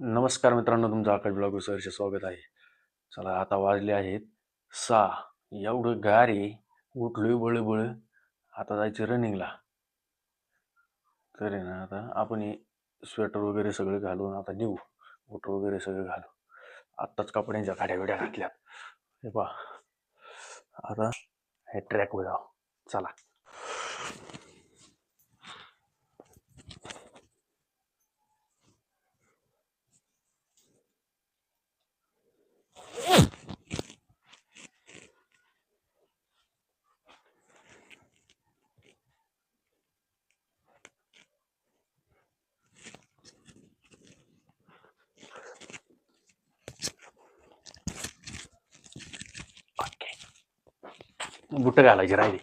नमस्कार मित्रांनो तुमचं आकाश ब्लॉग सहर्ष स्वागत आहे. चला आता वाजले आहेत सहा. एवढं गारे उठलोय बळ बळ आता जायचं रनिंगला तरी ना आता आपण हे स्वेटर वगैरे सगळं घालून आता निघू. बूट वगैरे सगळं घालू आत्ताच कपड्यांच्या गाड्या बिड्या घातल्यात. हे पहा. आता हे ट्रॅकवर जाऊ. चला. बुट घालायची राहिली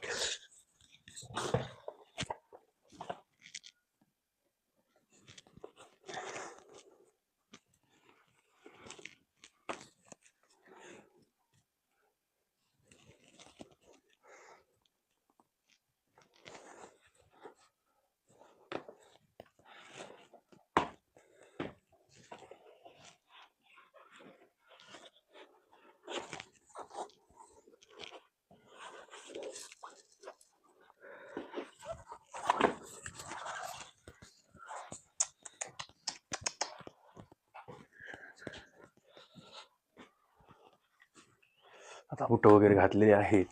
आता बुट वगैरे घातलेले आहेत.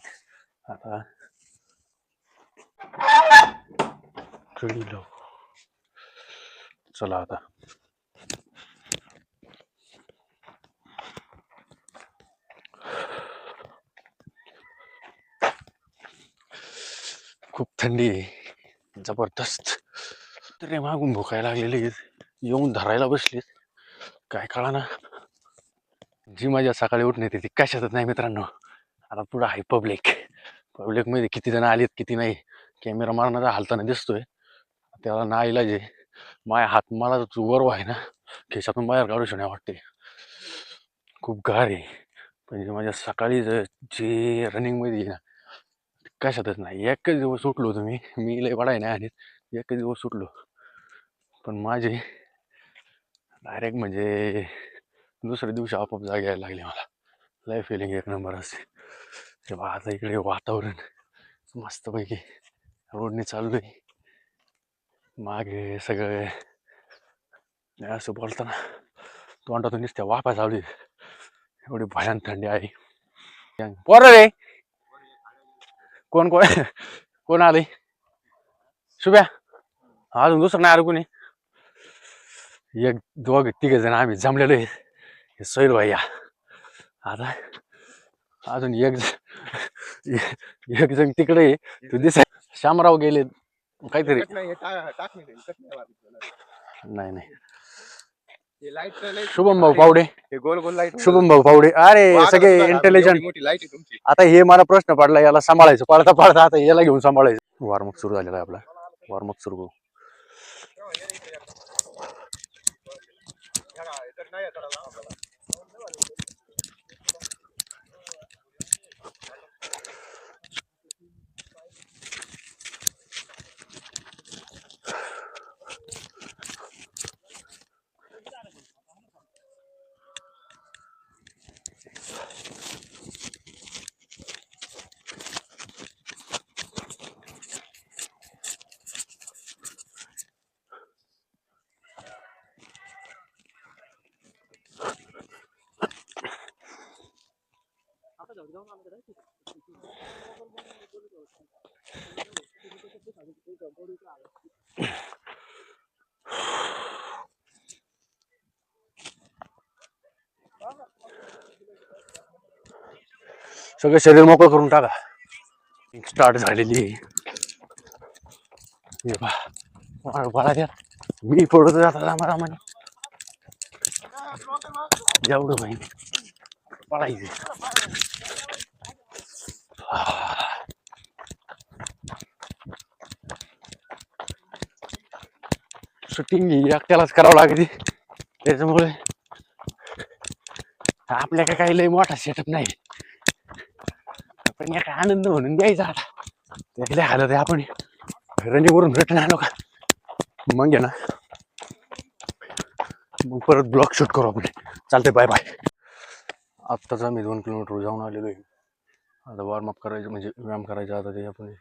आता चला आता. खूप थंडी आहे. जबरदस्त. तरी मागून भुकायला लागलेले. येऊन धरायला बसलेत. काय कळा ना जी माझ्या सकाळी उठणे ती कशातच नाही मित्रांनो. आता पुढं आहे पब्लिक पब्लिकमध्ये किती जण आलेत किती नाही. कॅमेरा मारणारा हालताना दिसतोय. त्याला ना इलाज आहे. माझ्या हात मला वर आहे ना. खिशातून बाहेर काढू शकण्या वाटते. खूप गार आहे. म्हणजे माझ्या सकाळी ज- जे रनिंगमध्ये ना कशातच नाही. एकच दिवस सुटलो तुम्ही मी. लय पडाय नाही आणि एकच दिवस सुटलो पण माझे डायरेक्ट म्हणजे दुसऱ्या दिवशी आपोआप जागा यायला लागली मला. लय फिलिंग एक नंबर असते तेव्हा आता इकडे वातावरण मस्तपैकी रोडने चाललोय मागे सगळे असं बोलताना तोंडातून नुसत्या वापा चालू आहे एवढी भयान थंडी आहे. पोर रे! कोण कोण कोण आले शुभ्या अजून दुसरं नाही आलं कोणी? एक दोघ तिघ जण आम्ही जमलेलो आहे हे सैल भैया आता अजून एक एक जण तिकडे. तू दिस श्यामराव गेले काहीतरी नाही, हे नाही नाही. नाही नाही हे शुभम भाऊ पावडे हे गोल गोल लाइट शुभम भाऊ पावडे अरे सगळे इंटेलिजंट आता हे मला प्रश्न पडला याला सांभाळायचं पळता पळता आता याला घेऊन सांभाळायचं वॉर्मअप सुरू झालेला आहे आपला वॉर्मअप सुरू करू ಬರುತ್ತೆ सगळं शरीर मोकळं करून टाका. स्टार्ट झालेली द्या मी पडतो जाता रामा रामाने जेवढं भाई पळायचं. शूटिंग एकट्यालाच करावं लागते त्याच्यामुळे आपल्याकडे काही लय मोठा सेटअप नाही. पण एक आनंद म्हणून द्यायचा आता. त्याला आलं ते आपण रनिंगवरून रिटर्न आलो का? मग घे ना. मग परत ब्लॉक शूट करू आपण. चालते बाय बाय आत्ताच आम्ही दोन किलोमीटर जाऊन आलेलो आहे. आता वॉर्मअप करायचं म्हणजे व्यायाम करायचा आता ते आपण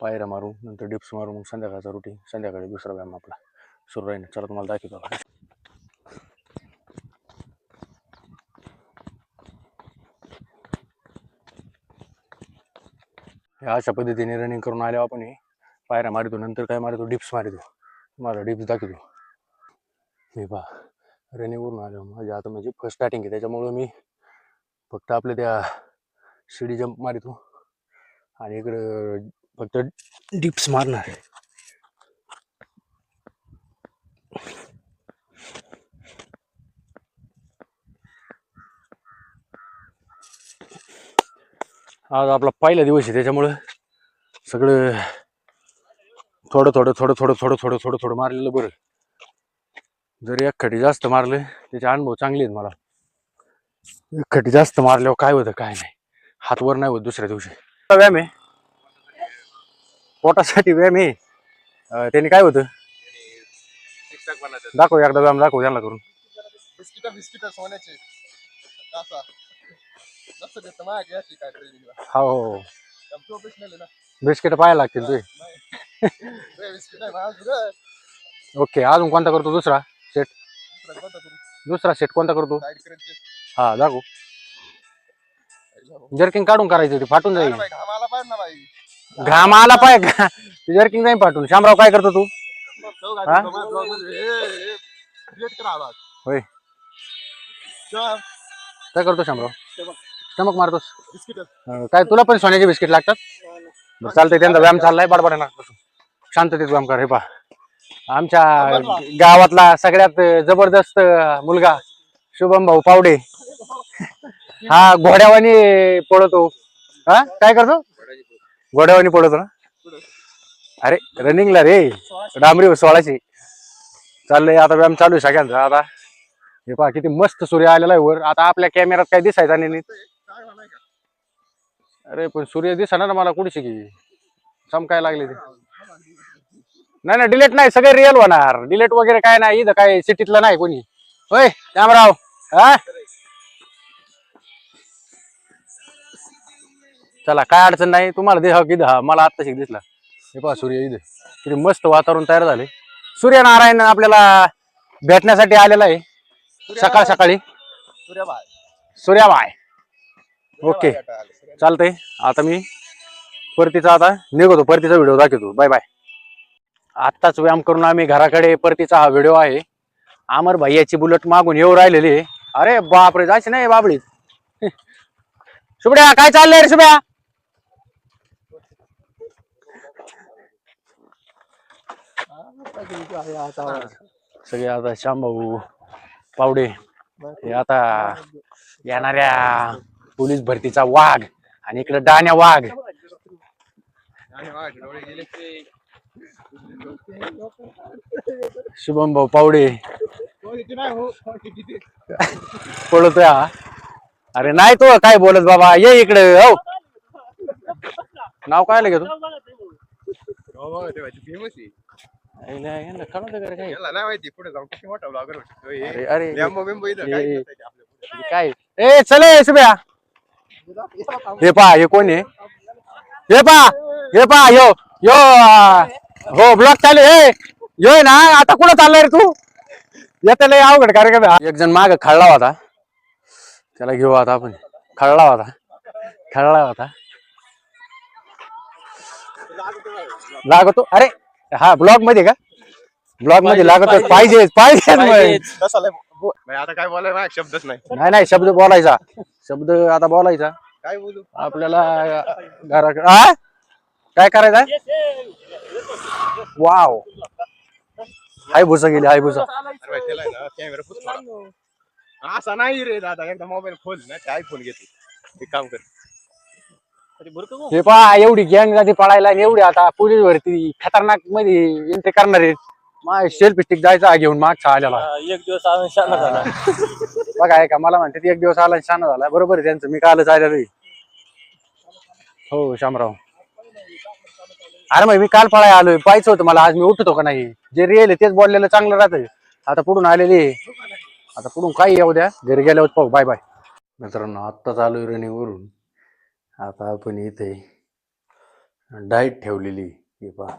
पायऱ्या मारू नंतर डिप्स मारू मग संध्याकाळचा रुटीन संध्याकाळी दुसरा व्यायाम आपला. सुरू राहील चला तुम्हाला दाखवतो अशा पद्धतीने रनिंग करून आल्यावर आपण हे पायऱ्या मारितो नंतर काय मारितो डिप्स मारितो. तुम्हाला डिप्स दाखवतो. हे पा रनिंगवरून आलो माझ्या आता म्हणजे फर्स्ट स्टार्टिंग आहे. त्याच्यामुळं मी फक्त आपल्या त्या शिडी जंप मारितो. आणि इकडं फक्त डिप्स मारणार आहे आज आपला पहिला दिवस आहे त्याच्यामुळं सगळं थोडं थोडं थोडं थोडं थोडं थोडं थोडं थोडं मारलेलं बरं. जर एकखटी जास्त मारले त्याचे अनुभव चांगले आहेत मला. एकखटी जास्त मारल्यावर काय होतं काय नाही. हात वर नाही होत दुसऱ्या दिवशी. व्यायाम आहे. पोटासाठी व्यायाम आहे. त्याने काय होतं? टिकटॉक बनवतात दाखव एकदा व्यायाम दाखव त्यांना करून. बिस्किट बिस्किट सोन्याचे. असा लक्ष देतं माझ्या याची काय ट्रेनिंगला हो हो प्रोफेशनल आहे ना. बिस्किट पाहायला लागतील तुझे नाही. बिस्किट आहे माझं ओके अजून कोणता करतो दुसरा सेट दुसरा कोणता करू? दुसरा सेट कोणता करतो? साईड हा दाखव. जर्किंग काढून करायचं ते फाटून जाईल. घामाला पाहिजे ना घाम आला पाय का जर्किंग नाही पाठवून शामराव काय करतो तू? हा? होय. काय करतो शामराव? चमक. मारतोस. अं, काय तुला पण सोन्याचे बिस्किट लागतात? बरं, चालतंय त्यांचा व्यायाम चाललाय बडबड ना. शांततेत व्यायाम कर हे पा आमच्या गावातला सगळ्यात जबरदस्त मुलगा शुभम भाऊ पावडे. हा घोड्यावानी पळतो. हा? काय करतो? घोड्यावानी पळतो. ना? अरे रनिंगला रे. डांबरी सोळाची चाललंय आता व्यायाम चालू आहे सगळ्यांचा. आता हे पहा किती मस्त सूर्य आलेला आहे वर. आता आपल्या कॅमेऱ्यात काय दिसायचा नाही नीट. अरे पण सूर्य दिसणार ना मला कुठे की? चमकाय लागले ते. नाही नाही डिलेट नाही. सगळे रिअल होणार. डिलेट वगैरे काय नाही. इथं काय सिटीतलं नाही कोणी. होय श्यामराव हा? चला काय अडचण नाही. तुम्हाला दिसा की दहा मला आत्ता शिक दिसला. हे पहा सूर्य इथे. किती मस्त वातावरण तयार झाले. सूर्यनारायण आपल्याला भेटण्यासाठी आलेला आहे. सकाळ सकाळी. सूर्याबाई. सूर्याबाय ओके. चालतंय. आता मी परतीचा आता निघतो. परतीचा व्हिडिओ दाखवतो. Bye bye. आत्ताच व्यायाम करून आम्ही घराकडे परतीचा हा व्हिडिओ आहे. अमर भैयाची बुलेट मागून येऊ राहिलेली. अरे बापरे जायचं नाही बाबळी शुभ्या काय चाललंय रे शुभ्या? सगळे आता श्यामभाऊ पावडे हे आता येणाऱ्या पोलीस भरतीचा वाघ आणि इकडे डाण्या वाघ. शुभम भाऊ पावडे. हो पळतोय हा. अरे नाही तो काय बोलत बाबा? ये इकडे हो. नाव काय घेतो बघा ते फेमस आहे. काय याला नाही माहिती पुढे जाऊन किती मोठा ब्लॉगर होतो हे अरे अरे. लॅम्बो बिंबो इथं हे- काय हे- करताय ते आपल्या पुढे? काय? ए चले शुभ्या हे पा हे कोण आहे? हे पा हे पा यो यो हो ब्लॉक चालू हे यो आहे ना आता कुठं चाललाय रे तू? येते लय अवघड कार्यक्रम आहे. एक जण माग खळला होता. त्याला घेऊ आता आपण. खळला होता. खळला होता. लागतो. अरे हा ब्लॉगमध्ये का? ब्लॉगमध्ये लागतो पाहिजे पाहिजे आता काय बोलाय शब्दच नाही. नाही नाही शब्द बोलायचा. शब्द आता बोलायचा. काय बोलू? आपल्याला घराकडे? काय करायचं? वाव हाय भुसा गेली हाय भुसा. असा नाही रे दादा एकदा मोबाईल खोल ना ते आयफोन घेते एक काम कर. हे पहा एवढी गँग जाती पळायला आणि एवढी आता पोलीस भरती खतरनाकमध्ये एंट्री करणार आहे माय सेल्फी स्टिक जायचा घेऊन मागचा आलेला एक दिवस आम्ही शाळा झाला. बघा आहे का मला म्हणते एक दिवस आला शाना झाला. बरोबर आहे त्यांचं मी कालच आलेलो आहे. हो शामराव. अरे मग मी काल पळाय आलोय पाहायचं होतं मला आज मी उठतो का नाही? जे रिअल आहे तेच बोललेलं चांगलं राहतं. आता पुढून आलेले आता पुढून काही येऊ द्या. घरी गेल्यावर पाहू. बाय बाय मित्रांनो आत्ताच आलो रनिंगवरून. आता आपण इथे डाएट ठेवलेली ही पहा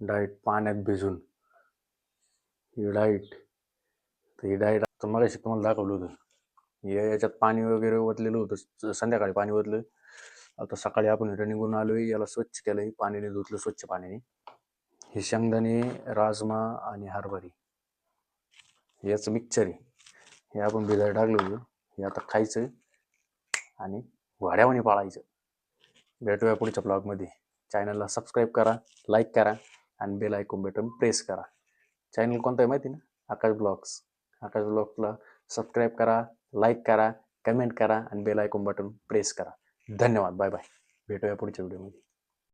डाएट पाण्यात भिजून. ही डाएट तर ही डाएट आता मला तुम्हाला दाखवलं होतं. या याच्यात पाणी वगैरे ओतलेलं होतं. संध्याकाळी पाणी ओतलं. आता सकाळी आपण रनिंगवरून आलोय. याला स्वच्छ केलंय. पाण्याने धुतलं स्वच्छ पाण्याने हे शेंगदाणे राजमा आणि हरभरी. याचं मिक्सर आहे. हे आपण भिजायला टाकलं होतं. हे आता खायचं. आणि वाड्यावानी पाळायचं. भेटूया पुढच्या ब्लॉगमध्ये. चॅनलला सबस्क्राईब करा लाईक करा आणि बेल ऐकून बटन प्रेस करा. चॅनल कोणतं आहे माहिती ना? आकाश ब्लॉग्स. आकाश ब्लॉग्सला सबस्क्राईब करा लाईक करा कमेंट करा आणि बेल ऐकून बटन प्रेस करा. धन्यवाद. बाय बाय भेटूया पुढच्या व्हिडिओमध्ये